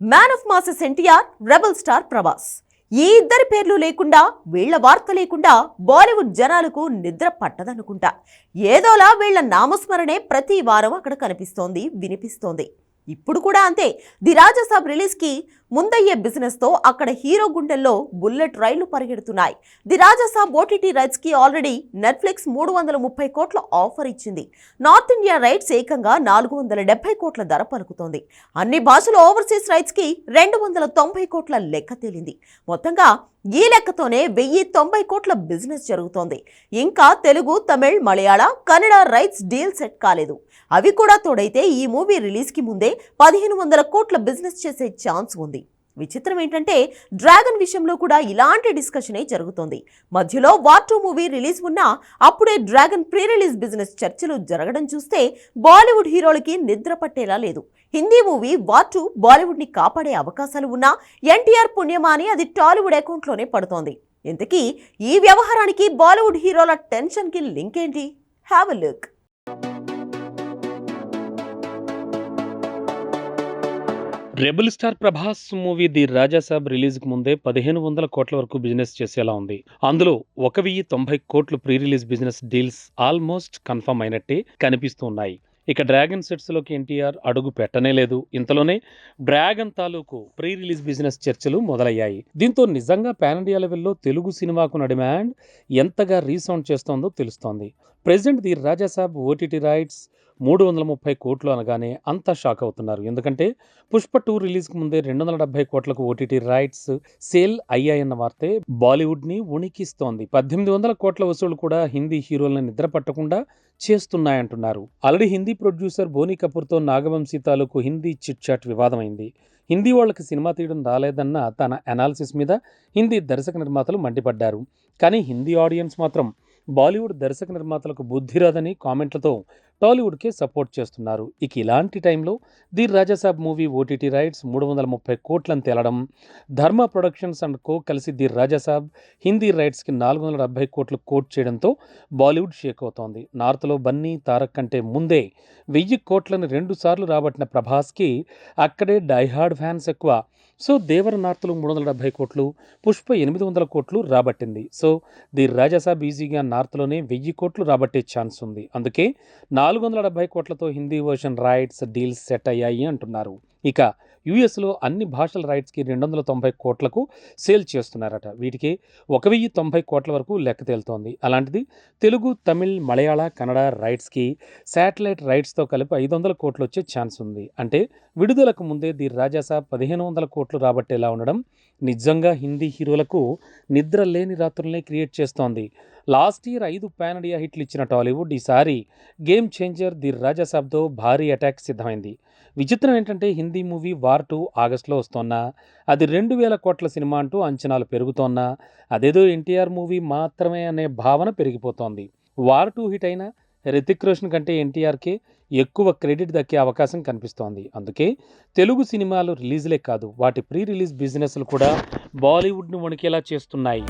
Man of masses NTR rebel star Prabhas ఈ ఇద్దరి పేర్లు లేకుండా వీళ్ళ వార్త లేకుండా బాలీవుడ్ జనాలకు నిద్ర పట్టదనుకుంటా. ఏదోలా వీళ్ళ నామస్మరణే ప్రతి వారం అక్కడ కనిపిస్తోంది వినిపిస్తోంది. ఇప్పుడు కూడా అంతే. ది రాజసాబ్ రిలీజ్కి ముందయ్యే బిజినెస్తో అక్కడ హీరో గుండెల్లో బుల్లెట్ రైళ్ళు పరిగెడుతున్నాయి. The Raja Saab OTT రైట్స్కి already Netflix మూడు వందల ముప్పై కోట్ల ఆఫర్ ఇచ్చింది. నార్త్ ఇండియా రైట్స్ ఏకంగా నాలుగు వందల డెబ్బై కోట్ల ధర పలుకుతోంది. అన్ని భాషల ఓవర్సీస్ రైట్స్కి రెండు వందల తొంభై కోట్ల లెక్క తేలింది. మొత్తంగా ఈ లెక్కతోనే వెయ్యి తొంభై కోట్ల బిజినెస్ జరుగుతోంది. ఇంకా Telugu Tamil Malayala Kannada rights deal set కాలేదు. అవి కూడా తోడైతే ఈ మూవీ రిలీజ్కి ముందే పదిహేను వందల కోట్ల బిజినెస్ చేసే ఛాన్స్ ఉంది. విచిత్రం ఏంటంటే డ్రాగన్ విషయంలో కూడా ఇలాంటి డిస్కషనే జరుగుతోంది. మధ్యలో వార్ టూ మూవీ రిలీజ్ ఉన్నా అప్పుడే డ్రాగన్ ప్రీ రిలీజ్ బిజినెస్ చర్చలు జరగడం చూస్తే బాలీవుడ్ హీరోలకి నిద్ర పట్టేలా లేదు. హిందీ మూవీ వార్ టూ బాలీవుడ్ని కాపాడే అవకాశాలు ఉన్నా ఎన్టీఆర్ పుణ్యమా అని అది టాలీవుడ్ అకౌంట్లోనే పడుతోంది. ఇంతకీ ఈ వ్యవహారానికి బాలీవుడ్ హీరోల టెన్షన్కి లింక్ ఏంటి have a look rebel star Prabhas movie the Raja Saab రిలీజ్కి ముందే పదిహేను వందల కోట్ల వరకు బిజినెస్ చేసేలా ఉంది. అందులో ఒక వెయ్యి తొంభై కోట్లు pre release business deals almost confirm అయినట్టే కనిపిస్తూ ఉన్నాయి. ఇక డ్రాగన్ సెట్స్లోకి ఎన్టీఆర్ అడుగు పెట్టనే లేదు. ఇంతలోనే డ్రాగన్ తాలూకు ప్రీ రిలీజ్ బిజినెస్ చర్చలు మొదలయ్యాయి. దీంతో నిజంగా పాన్ ఇండియా లెవెల్లో తెలుగు సినిమాకు డిమాండ్ ఎంతగా రీసౌండ్ చేస్తోందో తెలుస్తోంది. President the Raja Saab OTT rights మూడు వందల ముప్పై కోట్లు అనగానే అంతా షాక్ అవుతున్నారు. ఎందుకంటే పుష్ప టూ రిలీజ్కి ముందే రెండు వందల డెబ్బై కోట్లకు ఓటీటీ రైట్స్ సేల్ అయ్యాయన్న వార్తే బాలీవుడ్ని ఉణికిస్తోంది. పద్దెనిమిది వందల కోట్ల వసూళ్ళు కూడా హిందీ హీరోలను నిద్ర పట్టకుండా చేస్తున్నాయంటున్నారు. ఆల్రెడీ హిందీ ప్రొడ్యూసర్ బోనీ కపూర్తో నాగవంశీ తాలూకు హిందీ చిట్ చాట్ వివాదమైంది. హిందీ వాళ్ళకి సినిమా తీయడం రాలేదన్న తన అనాలిసిస్ మీద హిందీ దర్శక నిర్మాతలు మండిపడ్డారు. కానీ హిందీ ఆడియన్స్ మాత్రం బాలీవుడ్ దర్శక నిర్మాతలకు బుద్ధి రాదని కామెంట్లతో టాలీవుడ్కే సపోర్ట్ చేస్తున్నారు. ఇక ఇలాంటి టైంలో the Raja Saab movie OTT rights మూడు వందల ముప్పై కోట్లను తేలడం ధర్మ ప్రొడక్షన్స్ అండ్ కో కలిసి ది రాజాసాబ్ హిందీ రైట్స్కి నాలుగు వందల డెబ్బై కోట్లు కోట్ చేయడంతో బాలీవుడ్ షేక్ అవుతోంది. నార్త్లో బన్నీ తారక్ కంటే ముందే వెయ్యి కోట్లను రెండుసార్లు రాబట్టిన ప్రభాస్కి అక్కడే డైహార్డ్ ఫ్యాన్స్ ఎక్కువ. సో దేవర నార్త్లో మూడు వందల డెబ్బై కోట్లు పుష్ప ఎనిమిది వందల కోట్లు రాబట్టింది. సో ది రాజాసాబ్ ఈజీగా నార్త్లోనే వెయ్యి కోట్లు రాబట్టే ఛాన్స్ ఉంది. అందుకే నాలుగు వందల డెబ్బై కోట్లతో Hindi version rights deals set అయ్యాయి అంటున్నారు. ఇక యుఎస్లో అన్ని భాషల రైట్స్కి రెండు వందల తొంభై కోట్లకు సేల్ చేస్తున్నారట. వీటికి ఒక వెయ్యి తొంభై కోట్ల వరకు లెక్క తేలుతోంది. అలాంటిది తెలుగు తమిళ్ మలయాళ కన్నడ రైట్స్కి శాటిలైట్ రైట్స్తో కలిపి ఐదు వందల కోట్లు వచ్చే ఛాన్స్ ఉంది. అంటే విడుదలకు ముందే ది రాజాసా పదిహేను వందల కోట్లు రాబట్టేలా ఉండడం నిజంగా హిందీ హీరోలకు నిద్ర లేని రాత్రులనే క్రియేట్ చేస్తోంది. లాస్ట్ ఇయర్ ఐదు పాన్ ఇండియా హిట్లు ఇచ్చిన టాలీవుడ్ ఈసారి గేమ్ చేంజర్ ది రాజాసాబ్తో భారీ అటాక్ సిద్ధమైంది. విచిత్రం ఏంటంటే హిందీ మూవీ వార్ టూ ఆగస్టులో వస్తోన్నా అది రెండు వేల కోట్ల సినిమా అంటూ అంచనాలు పెరుగుతోన్నా అదేదో ఎన్టీఆర్ మూవీ మాత్రమే అనే భావన పెరిగిపోతోంది. వార్ టూ హిట్ అయినా రితిక్ రోషన్ కంటే ఎన్టీఆర్కే ఎక్కువ క్రెడిట్ దక్కే అవకాశం కనిపిస్తోంది. అందుకే తెలుగు సినిమాలు రిలీజ్లే కాదు వాటి ప్రీ రిలీజ్ బిజినెస్లు కూడా బాలీవుడ్ను వణికేలా చేస్తున్నాయి.